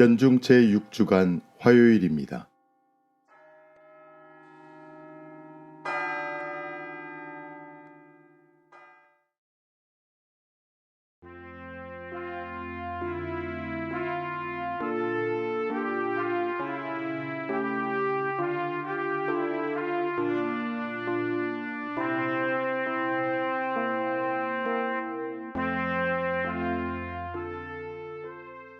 연중 제6주간 화요일입니다.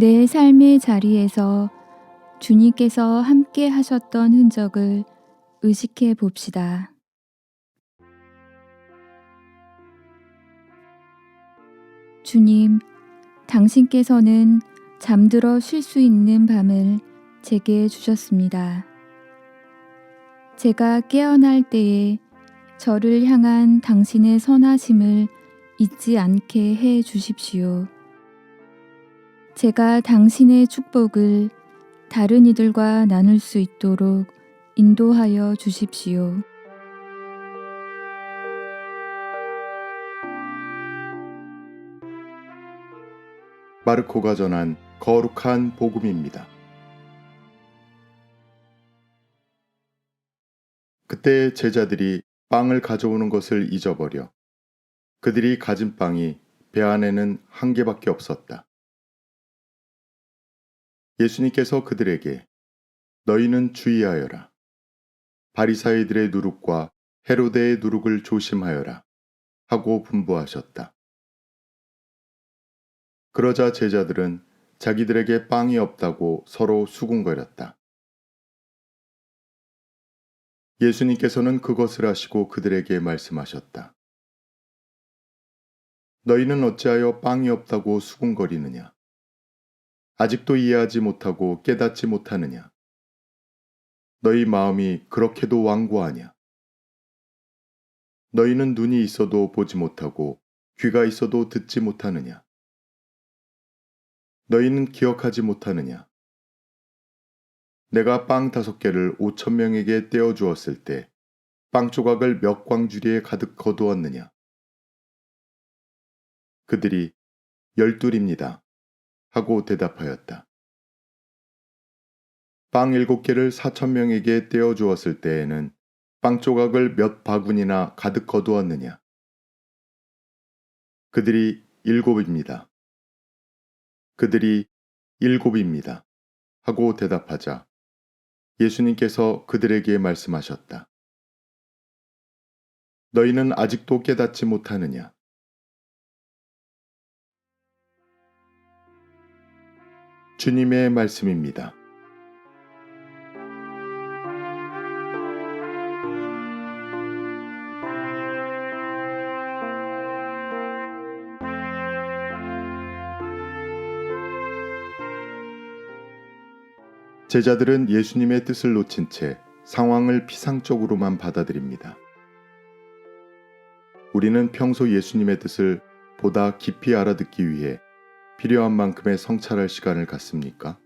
내 삶의 자리에서 주님께서 함께 하셨던 흔적을 의식해 봅시다. 주님, 당신께서는 잠들어 쉴 수 있는 밤을 제게 주셨습니다. 제가 깨어날 때에 저를 향한 당신의 선하심을 잊지 않게 해 주십시오. 제가 당신의 축복을 다른 이들과 나눌 수 있도록 인도하여 주십시오. 마르코가 전한 거룩한 복음입니다. 그때 제자들이 빵을 가져오는 것을 잊어버려 그들이 가진 빵이 배 안에는 한 개밖에 없었다. 예수님께서 그들에게 너희는 주의하여라. 바리사이들의 누룩과 헤로데의 누룩을 조심하여라. 하고 분부하셨다. 그러자 제자들은 자기들에게 빵이 없다고 서로 수군거렸다. 예수님께서는 그것을 하시고 그들에게 말씀하셨다. 너희는 어찌하여 빵이 없다고 수군거리느냐? 아직도 이해하지 못하고 깨닫지 못하느냐? 너희 마음이 그렇게도 완고하냐? 너희는 눈이 있어도 보지 못하고 귀가 있어도 듣지 못하느냐? 너희는 기억하지 못하느냐? 내가 빵 다섯 개를 오천 명에게 떼어 주었을 때 빵 조각을 몇 광주리에 가득 거두었느냐? 그들이 열둘입니다. 하고 대답하였다. 빵 일곱 개를 사천 명에게 떼어 주었을 때에는 빵 조각을 몇 바구니나 가득 거두었느냐? 그들이 일곱입니다. 그들이 일곱입니다. 하고 대답하자 예수님께서 그들에게 말씀하셨다. 너희는 아직도 깨닫지 못하느냐? 주님의 말씀입니다. 제자들은 예수님의 뜻을 놓친 채 상황을 피상적으로만 받아들입니다. 우리는 평소 예수님의 뜻을 보다 깊이 알아듣기 위해 필요한 만큼의 성찰할 시간을 갖습니까?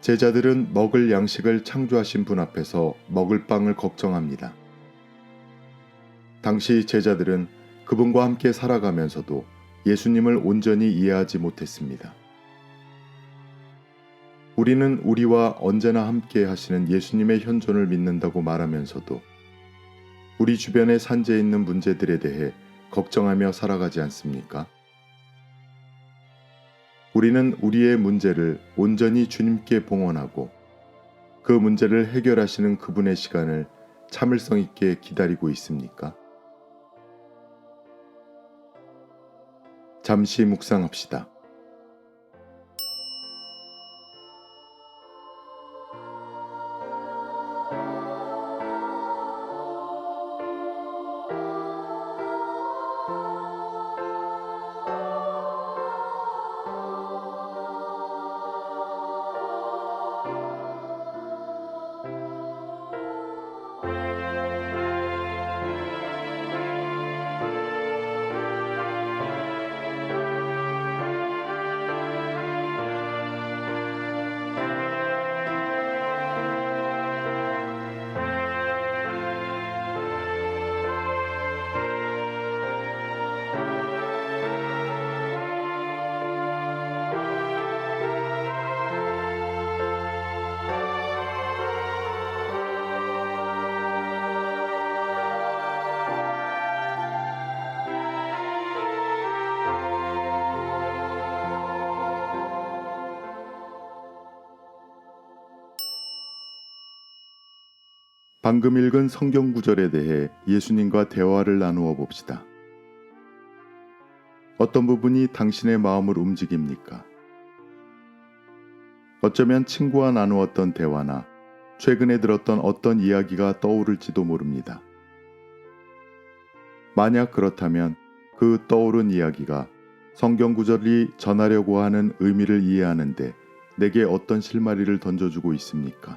제자들은 먹을 양식을 창조하신 분 앞에서 먹을 빵을 걱정합니다. 당시 제자들은 그분과 함께 살아가면서도 예수님을 온전히 이해하지 못했습니다. 우리는 우리와 언제나 함께 하시는 예수님의 현존을 믿는다고 말하면서도 우리 주변에 산재해 있는 문제들에 대해 걱정하며 살아가지 않습니까? 우리는 우리의 문제를 온전히 주님께 봉헌하고 그 문제를 해결하시는 그분의 시간을 참을성 있게 기다리고 있습니까? 잠시 묵상합시다. 방금 읽은 성경 구절에 대해 예수님과 대화를 나누어 봅시다. 어떤 부분이 당신의 마음을 움직입니까? 어쩌면 친구와 나누었던 대화나 최근에 들었던 어떤 이야기가 떠오를지도 모릅니다. 만약 그렇다면 그 떠오른 이야기가 성경 구절이 전하려고 하는 의미를 이해하는데 내게 어떤 실마리를 던져주고 있습니까?